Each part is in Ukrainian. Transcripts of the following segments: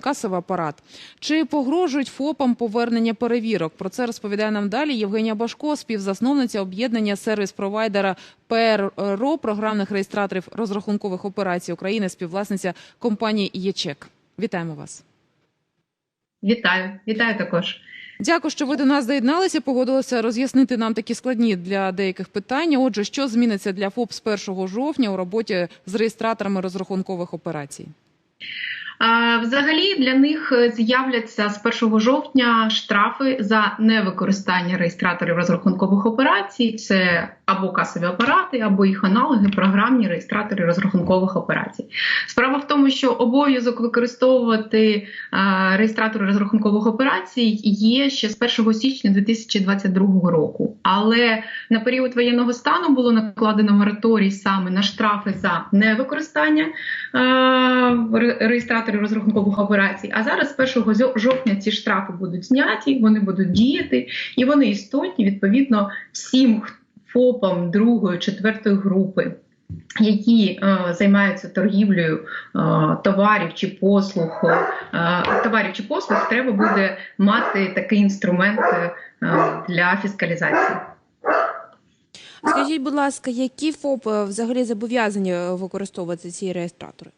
касовий апарат. Чи погрожують ФОПам повернення перевірок? Про це розповідає нам далі Євгенія Башко, співзасновниця об'єднання сервіс-провайдера ПРО програмних реєстраторів розрахункових операцій України, співвласниця компанії ЄЧЕК. Вітаємо вас. Вітаю, вітаю також. Дякую, що ви до нас доєдналися. Погодилися роз'яснити нам такі складні для деяких питання. Отже, що зміниться для ФОП з 1 жовтня у роботі з реєстраторами розрахункових операцій? Взагалі для них з'являться з 1 жовтня штрафи за невикористання реєстраторів розрахункових операцій. Це або касові апарати, або їх аналоги, програмні реєстратори розрахункових операцій. Справа в тому, що обов'язок використовувати реєстратори розрахункових операцій є ще з 1 січня 2022 року. Але на період воєнного стану було накладено мораторій саме на штрафи за невикористання а, реєстраторів розрахункових операцій. А зараз, з 1 жовтня, ці штрафи будуть зняті, вони будуть діяти, і вони істотні відповідно всім ФОПам другої, четвертої групи. Які е, займаються торгівлею е, товарів чи послуг, е, товарів чи послуг, треба буде мати такий інструмент е, для фіскалізації. Скажіть, будь ласка, які ФОП е, взагалі зобов'язані використовувати ці реєстратори?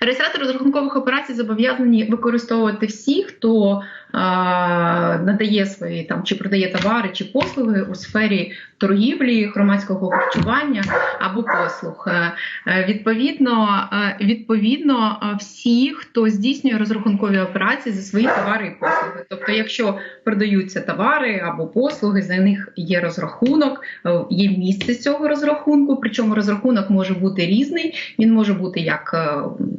Реєстратори розрахункових операцій зобов'язані використовувати всі, хто надає свої там чи продає товари чи послуги у сфері торгівлі, громадського харчування або послуг. Е, Відповідно, е, відповідно, е, всі, хто здійснює розрахункові операції за свої товари і послуги. Тобто, якщо продаються товари або послуги, за них є розрахунок, є місце цього розрахунку. Причому розрахунок може бути різний. Він може бути як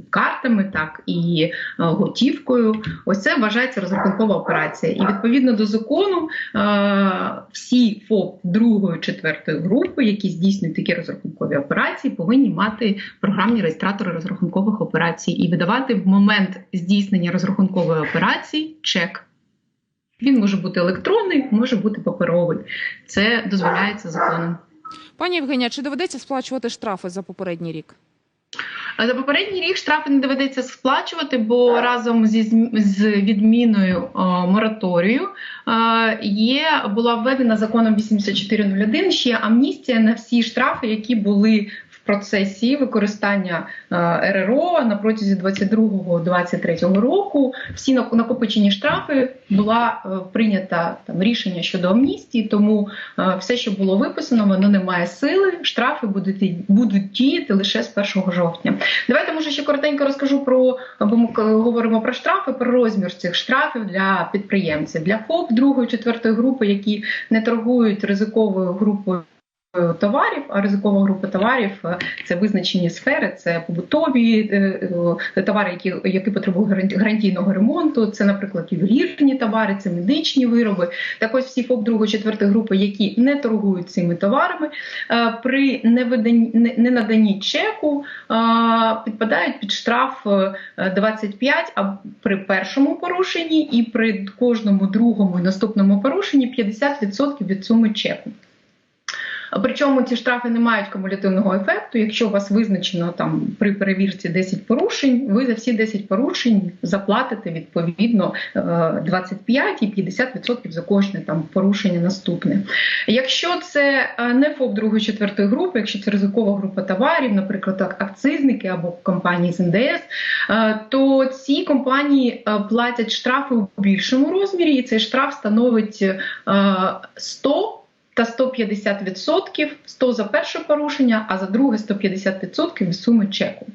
картами, так і готівкою. Ось це вважається розрахункова операція. І відповідно до закону е, всі ФОП другої четвертої групи, які здійснюють такі розрахункові операції, повинні мати програмні реєстратори розрахункових операцій і видавати в момент здійснення розрахункової операції чек. Він може бути електронний, може бути паперовий. Це дозволяється законом. Пані Євгенія, чи доведеться сплачувати штрафи за попередній рік? За попередній рік штрафи не доведеться сплачувати, бо разом зі з відміною о, мораторію е, є була введена законом 8401 ще амністія на всі штрафи, які були процесі використання е, РРО на протязі 22-23 року. Всі накопичені штрафи була е, прийнята там рішення щодо амністії, тому е, все, що було виписано, воно не має сили. Штрафи будуть будуть діяти лише з 1 жовтня. Давайте може ще коротенько розкажу про бо ми говоримо про штрафи, про розмір цих штрафів для підприємців для ФОП другої четвертої групи, які не торгують ризиковою групою. Товарів, а ризикова група товарів е, це визначені сфери, це побутові е, е, товари, які які потребують гарантійного ремонту. Це, наприклад, ювелірні товари, це медичні вироби. Так ось всі ФОП другої четвертої групи, які не торгують цими товарами, при ненаданні чеку підпадають під штраф е, 25, а при першому порушенні і при кожному другому і наступному порушенні 50% від суми чеку. Причому ці штрафи не мають кумулятивного ефекту. Якщо у вас визначено там при перевірці 10 порушень, ви за всі 10 порушень заплатите відповідно е, 25 і 50% за кожне там порушення наступне. Якщо це е, не ФОП другої четвертої групи, якщо це ризикова група товарів, наприклад, акцизники або компанії з НДС, е, то ці компанії е, платять штрафи у більшому розмірі, і цей штраф становить е, 100 та 150%, 100 за перше порушення, а за друге 150% від суми чеку.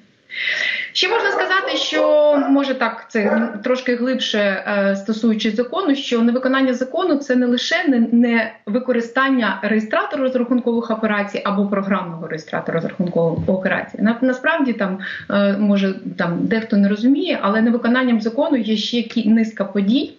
Ще можна сказати, що може так це трошки глибше е, стосуючись закону, що невиконання закону це не лише не, використання реєстратору розрахункових операцій або програмного реєстратора розрахункових операцій. На, насправді там е, може там дехто не розуміє, але невиконанням закону є ще низка подій.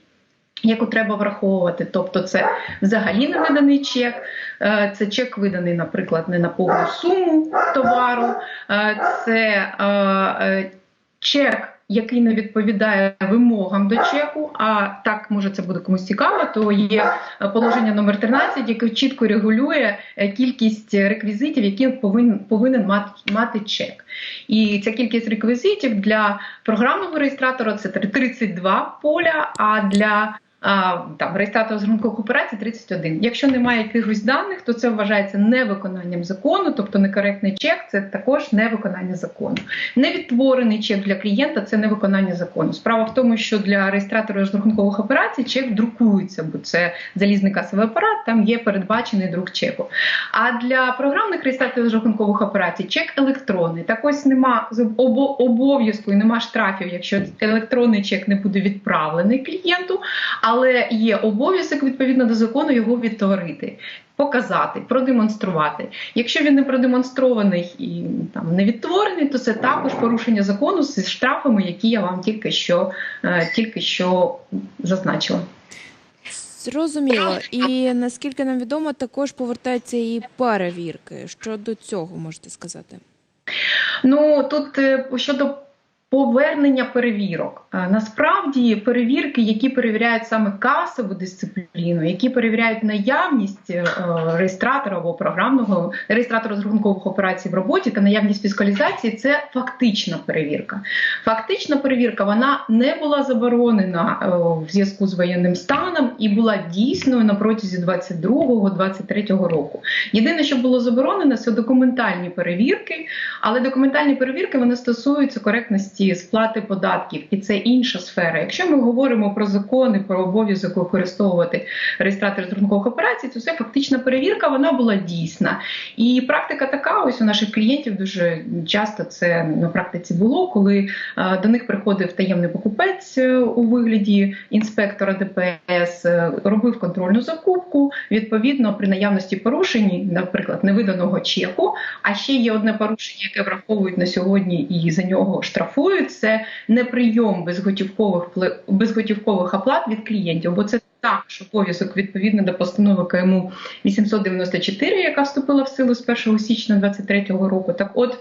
Яку треба враховувати, тобто це взагалі не виданий чек, е, це чек виданий, наприклад, не на повну суму товару, е, це е, чек який не відповідає вимогам до чеку, а так може це буде комусь цікаво, то є положення номер 13, яке чітко регулює кількість реквізитів, які повинен, повинен мати, мати чек. І ця кількість реквізитів для програмного реєстратора це 32 поля, а для там реєстратора з ринкових операцій 31. Якщо немає якихось даних, то це вважається невиконанням закону, тобто некоректний чек це також невиконання закону. Невідтворений чек для клієнта це невиконання закону. Справа в тому, що для реєстратора з рахункових операцій чек друкується, бо це залізний касовий апарат, там є передбачений друк чеку. А для програмних реєстраторів з рахункових операцій чек електронний. Так ось нема обов'язку і нема штрафів, якщо електронний чек не буде відправлений клієнту, але є обов'язок відповідно до закону його відтворити. Показати, продемонструвати. Якщо він не продемонстрований і там не відтворений, то це також порушення закону з штрафами, які я вам тільки що, е, тільки що зазначила. Зрозуміло. І наскільки нам відомо, також повертаються і перевірки. Що до цього можете сказати? Ну тут е, щодо повернення перевірок. Е, Насправді перевірки, які перевіряють саме касову дисципліну, які перевіряють наявність е, реєстратора або програмного реєстратора з операцій в роботі та наявність фіскалізації, це фактична перевірка. Фактична перевірка вона не була заборонена е, в зв'язку з воєнним станом і була дійсною на протязі 22-23 року. Єдине, що було заборонено, це документальні перевірки, але документальні перевірки вони стосуються коректності сплати податків, і це інша сфера. Якщо ми говоримо про закони, про обов'язок використовувати реєстратор з рахункових операцій, то це фактична перевірка, вона була дійсна. І практика така: ось у наших клієнтів дуже часто це на практиці було, коли е, до них приходив таємний покупець е, у вигляді інспектора ДПС, е, робив контрольну закупку. Відповідно, при наявності порушень, наприклад, невиданого чеку. А ще є одне порушення, яке враховують на сьогодні і за нього штрафують. Це неприйом безготівкових безготівкових оплат від клієнтів, бо це також обов'язок відповідно до постанови КМУ 894, яка вступила в силу з 1 січня 2023 року. Так, от.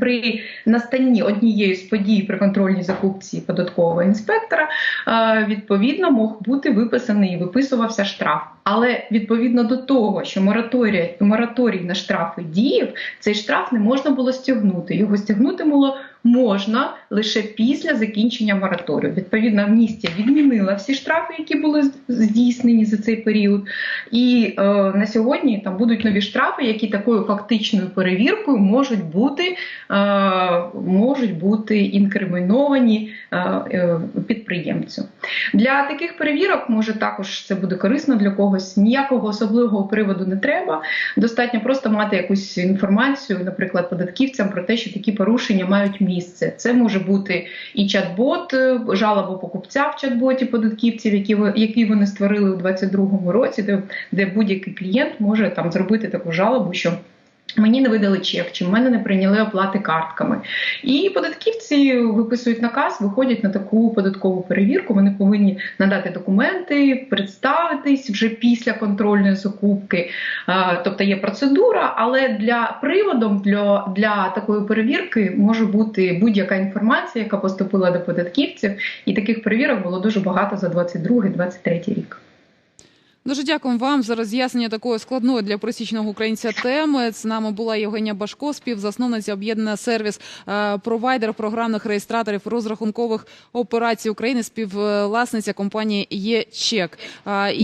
При настанні однієї з подій при контрольній закупці податкового інспектора е, відповідно мог бути виписаний і виписувався штраф. Але відповідно до того, що мораторій, мораторій на штрафи діяв, цей штраф не можна було стягнути. Його стягнути було можна лише після закінчення мораторію. Відповідно, амністія відмінила всі штрафи, які були здійснені за цей період. І е, на сьогодні там будуть нові штрафи, які такою фактичною перевіркою можуть бути, е, можуть бути інкриміновані е, е, підприємцю. Для таких перевірок може також це буде корисно для когось. Ніякого особливого приводу не треба. Достатньо просто мати якусь інформацію, наприклад, податківцям про те, що такі порушення мають місце. Це може бути і чат-бот, е, жалоба покупця в чат-боті податківців, які які вони створили у 2022 році, де, де будь-який клієнт може там зробити таку жалобу, що. Мені не видали чек, чи в мене не прийняли оплати картками. І податківці виписують наказ, виходять на таку податкову перевірку. Вони повинні надати документи, представитись вже після контрольної закупки. Тобто є процедура, але для приводом для, для такої перевірки може бути будь-яка інформація, яка поступила до податківців. І таких перевірок було дуже багато за 22-23 рік. Дуже дякую вам за роз'яснення такої складної для присічного українця теми. З нами була Євгенія Башко, співзасновниця об'єднана сервіс е, провайдер програмних реєстраторів розрахункових операцій України, співвласниця компанії ЄЧЕК. Е,